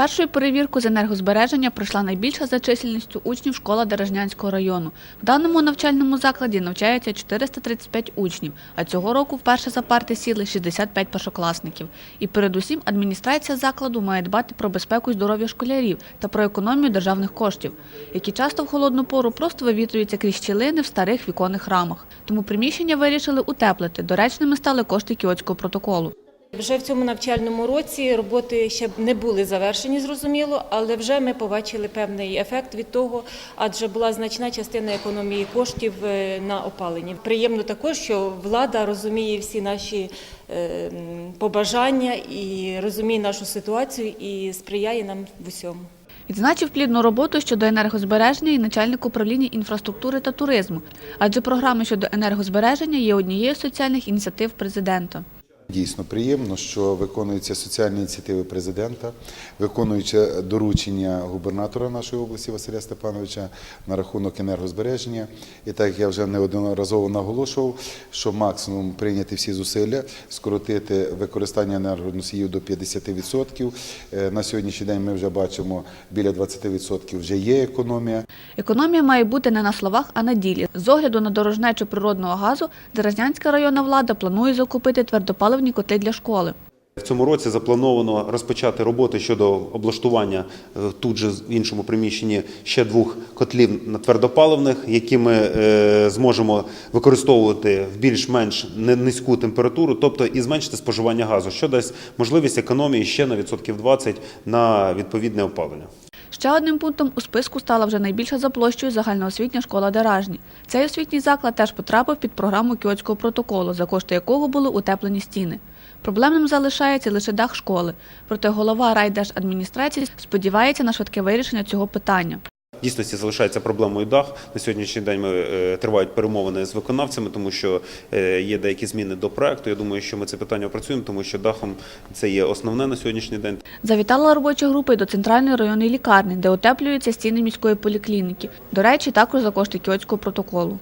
Першою перевірку з енергозбереження пройшла найбільша за чисельністю учнів школа Дережнянського району. В даному навчальному закладі навчається 435 учнів, а цього року вперше за парти сіли 65 першокласників. І передусім адміністрація закладу має дбати про безпеку і здоров'я школярів та про економію державних коштів, які часто в холодну пору просто вивітрюються крізь щілини в старих віконних рамах. Тому приміщення вирішили утеплити. Доречними стали кошти кіотського протоколу. Вже в цьому навчальному році роботи ще не були завершені, зрозуміло, але вже ми побачили певний ефект від того, адже була значна частина економії коштів е, на опаленні. Приємно також, що влада розуміє всі наші е, побажання і розуміє нашу ситуацію і сприяє нам в усьому. Відзначив плідну роботу щодо енергозбереження і начальник управління інфраструктури та туризму, адже програми щодо енергозбереження є однією з соціальних ініціатив президента. Дійсно приємно, що виконуються соціальні ініціативи президента, виконуючи доручення губернатора нашої області Василя Степановича на рахунок енергозбереження. І так як я вже неодноразово наголошував, що максимум прийняти всі зусилля, скоротити використання енергоносіїв до 50%. Е, На сьогоднішній день ми вже бачимо біля 20% вже є економія. Економія має бути не на словах, а на ділі. З огляду на дорожнечу природного газу Дерезнянська районна влада планує закупити твердопаливні котли для школи. В цьому році заплановано розпочати роботи щодо облаштування е, тут же в іншому приміщенні ще двох котлів на твердопаливних, які ми е, зможемо використовувати в більш-менш низьку температуру, тобто і зменшити споживання газу, що дасть можливість економії ще на відсотків 20 на відповідне опалення. Ще одним пунктом у списку стала вже найбільша за площею загальноосвітня школа Деражні. Цей освітній заклад теж потрапив під програму Кіотського протоколу, за кошти якого були утеплені стіни. Проблемним залишається лише дах школи, проте голова райдержадміністрації сподівається на швидке вирішення цього питання. Дійсності залишається проблемою дах. На сьогоднішній день ми е, тривають перемовини з виконавцями, тому що е, є деякі зміни до проекту. Я думаю, що ми це питання опрацюємо, тому що дахом це є основне на сьогоднішній день. Завітала робоча група й до центральної районної лікарні, де утеплюються стіни міської поліклініки. До речі, також за кошти Кіотського протоколу.